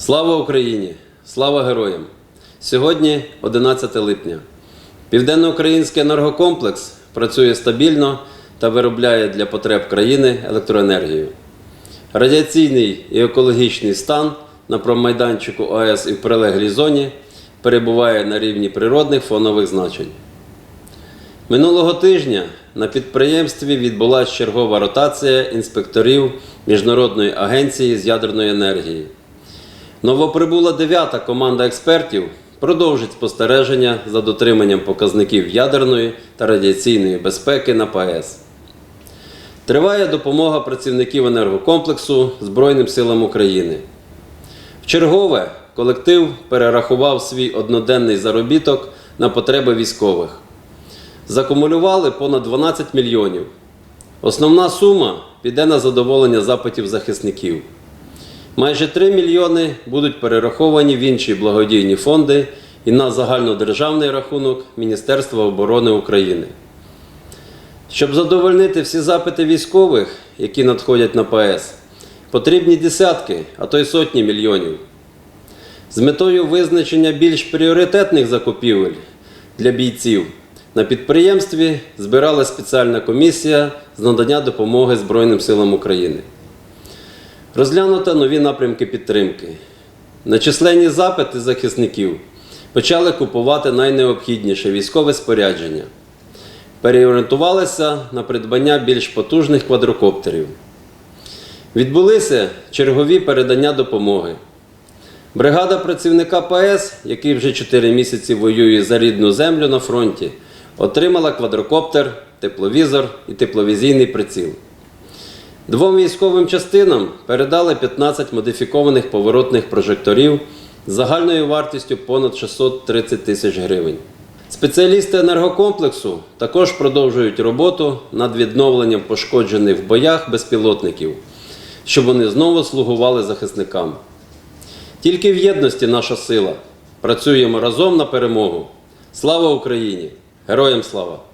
Слава Україні! Слава героям! Сьогодні 11 липня. Південноукраїнський енергокомплекс працює стабільно та виробляє для потреб країни електроенергію. Радіаційний і екологічний стан на промайданчику АЕС і в прилеглій зоні перебуває на рівні природних фонових значень. Минулого тижня на підприємстві відбулася чергова ротація інспекторів Міжнародної агенції з ядерної енергії. Новоприбула дев'ята команда експертів продовжить спостереження за дотриманням показників ядерної та радіаційної безпеки на ПАЕС. Триває допомога працівників енергокомплексу Збройним силам України. Вчергове колектив перерахував свій одноденний заробіток на потреби військових. Закумулювали понад 12 мільйонів. Основна сума піде на задоволення запитів захисників. Майже 3 мільйони будуть перераховані в інші благодійні фонди і на загальнодержавний рахунок Міністерства оборони України. Щоб задовольнити всі запити військових, які надходять на ПАЕС, потрібні десятки, а то й сотні мільйонів. З метою визначення більш пріоритетних закупівель для бійців на підприємстві збирала спеціальна комісія з надання допомоги Збройним силам України. Розглянуто нові напрямки підтримки. На численні запити захисників почали купувати найнеобхідніше військове спорядження. Переорієнтувалися на придбання більш потужних квадрокоптерів. Відбулися чергові передання допомоги. Бригада працівника ПАЕС, який вже 4 місяці воює за рідну землю на фронті, отримала квадрокоптер, тепловізор і тепловізійний приціл. Двом військовим частинам передали 15 модифікованих поворотних прожекторів з загальною вартістю понад 630 тисяч гривень. Спеціалісти енергокомплексу також продовжують роботу над відновленням пошкоджених в боях безпілотників, щоб вони знову слугували захисникам. Тільки в єдності наша сила. Працюємо разом на перемогу. Слава Україні! Героям слава!